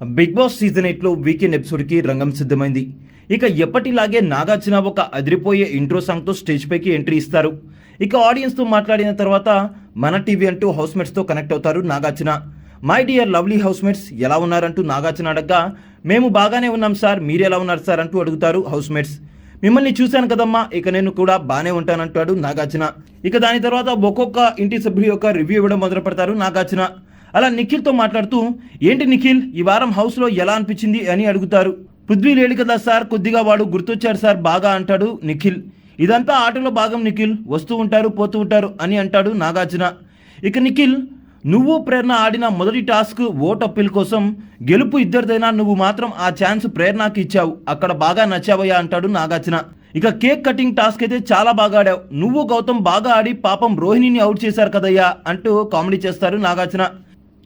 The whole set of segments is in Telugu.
బిగ్ బాస్ సీజన్ ఎయిట్లో వీకెండ్ ఎపిసోడ్కి రంగం సిద్ధమైంది. ఇక ఎప్పటిలాగే నాగార్జున ఒక అదిరిపోయే ఇంట్రో సాంగ్తో స్టేజ్ పైకి ఎంట్రీ ఇస్తారు. ఇక ఆడియన్స్తో మాట్లాడిన తర్వాత మన టీవీ అంటూ హౌస్మేట్స్తో కనెక్ట్ అవుతారు Nagarjuna my dear lovely housemates ఎలా ఉన్నారంటూ నాగార్జున అడగ్గా మేము బాగానే ఉన్నాం సార్ మీరు ఎలా ఉన్నారు సార్? అంటూ అడుగుతారు హౌస్మేట్స్. మిమ్మల్ని చూశాను కదమ్మా ఇక నేను కూడా బాగానే ఉంటానంటాడు నాగార్జున ఇక దాని తర్వాత ఒక్కొక్క ఇంటి సభ్యుడి యొక్క రివ్యూ ఇవ్వడం మొదలు పెడతారు నాగార్జున అలా నిఖిల్తో మాట్లాడుతూ ఏంటి నిఖిల్ ఈ వారం హౌస్లో ఎలా అనిపించింది? అని అడుగుతారు. పృథ్వీ లేడు కదా సార్ కొద్దిగా వాడు గుర్తొచ్చారు సార్ బాగా అంటాడు నిఖిల్. ఇదంతా ఆటలో భాగం నిఖిల్ వస్తూ ఉంటారు పోతూ ఉంటారు అని అంటాడు నాగార్జున. ఇక నిఖిల్ నువ్వు ప్రేరణ ఆడిన మొదటి టాస్క్ ఓట్ అప్పీల్ కోసం గెలుపు ఇద్దరిదైనా నువ్వు మాత్రం ఆ ఛాన్స్ ప్రేరణకి ఇచ్చావు. అక్కడ బాగా నచ్చావయ్యా అంటాడు నాగార్జున. ఇక కేక్ కటింగ్ టాస్క్ అయితే చాలా బాగా ఆడావు. నువ్వు గౌతమ్ బాగా ఆడి పాపం రోహిణిని అవుట్ చేశారు కదయ్యా అంటూ కామెడీ చేస్తారు నాగార్జున.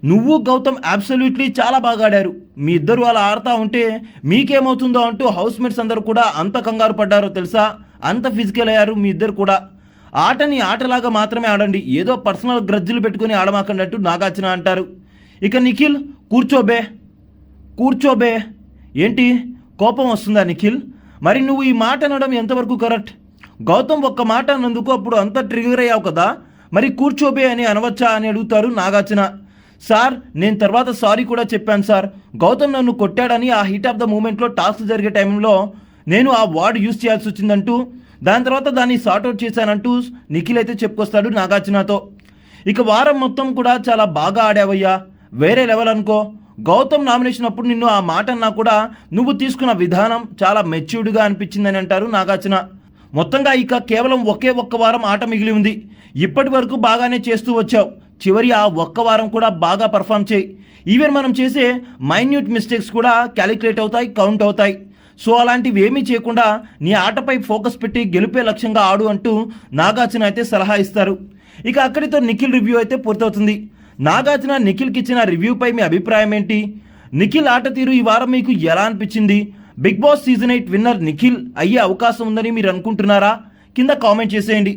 నువ్వు గౌతమ్ అబ్సల్యూట్లీ చాలా బాగా ఆడారు. మీ ఇద్దరు అలా ఆడుతూ ఉంటే మీకేమవుతుందో అంటూ హౌస్ మేట్స్ అందరూ కూడా అంత కంగారు పడ్డారో తెలుసా? అంత ఫిజికల్ అయ్యారు మీ ఇద్దరు కూడా. ఆటని ఆటలాగా మాత్రమే ఆడండి. ఏదో పర్సనల్ గ్రజ్జులు పెట్టుకుని ఆడమాకండట్టు నాగార్జున అంటారు. ఇక నిఖిల్ కూర్చోబే కూర్చోబే ఏంటి? కోపం వస్తుందా నిఖిల్? మరి నువ్వు ఈ మాట అనడం ఎంతవరకు కరెక్ట్ గౌతమ్ ఒక్క మాట అన్నందుకు అప్పుడు అంత ట్రిగర్ అయ్యావు కదా? మరి కూర్చోబే అని అనవచ్చా అని అడుగుతారు నాగార్జున. సార్ నేను తర్వాత సారీ కూడా చెప్పాను సార్. గౌతమ్ నన్ను కొట్టాడని ఆ హీట్ ఆఫ్ ద మూమెంట్లో టాస్క్ జరిగే టైంలో నేను ఆ వార్డ్ యూజ్ చేయాల్సి వచ్చిందంటూ దాని తర్వాత దాన్ని సార్ట్అవుట్ చేశానంటూ నిఖిల్ అయితే చెప్పుకొస్తాడు నాగార్జునతో. ఇక వారం మొత్తం కూడా చాలా బాగా ఆడావయ్యా. వేరే లెవెల్ అనుకో. గౌతమ్ నామినేషన్ అప్పుడు నిన్ను ఆ మాట అన్నా కూడా నువ్వు తీసుకున్న విధానం చాలా మెచ్యూర్డ్గా అనిపించిందని అంటారు నాగార్జున. మొత్తంగా ఇక కేవలం ఒకే ఒక్క వారం ఆట మిగిలి ఉంది. ఇప్పటి వరకు బాగానే చేస్తూ వచ్చావు. చివరి ఆ ఒక్క వారం కూడా బాగా పర్ఫామ్ చేయి. ఈవెన్ మనం చేసే మైన్యూట్ మిస్టేక్స్ కూడా క్యాలిక్యులేట్ అవుతాయి కౌంట్ అవుతాయి. సో అలాంటివి ఏమీ చేయకుండా నీ ఆటపై ఫోకస్ పెట్టి గెలిపే లక్ష్యంగా ఆడు అంటూ నాగార్జున అయితే సలహా ఇస్తారు. ఇక అక్కడితో నిఖిల్ రివ్యూ అయితే పూర్తవుతుంది. నాగార్జున నిఖిల్కి ఇచ్చిన రివ్యూపై మీ అభిప్రాయం ఏంటి? నిఖిల్ ఆట తీరు ఈ వారం మీకు ఎలా అనిపించింది? Big boss season eight winner Nikhil అయ్యే అవకాశం ఉందని మీరు అనుకుంటున్నారా? కింద కామెంట్ చేసేయండి.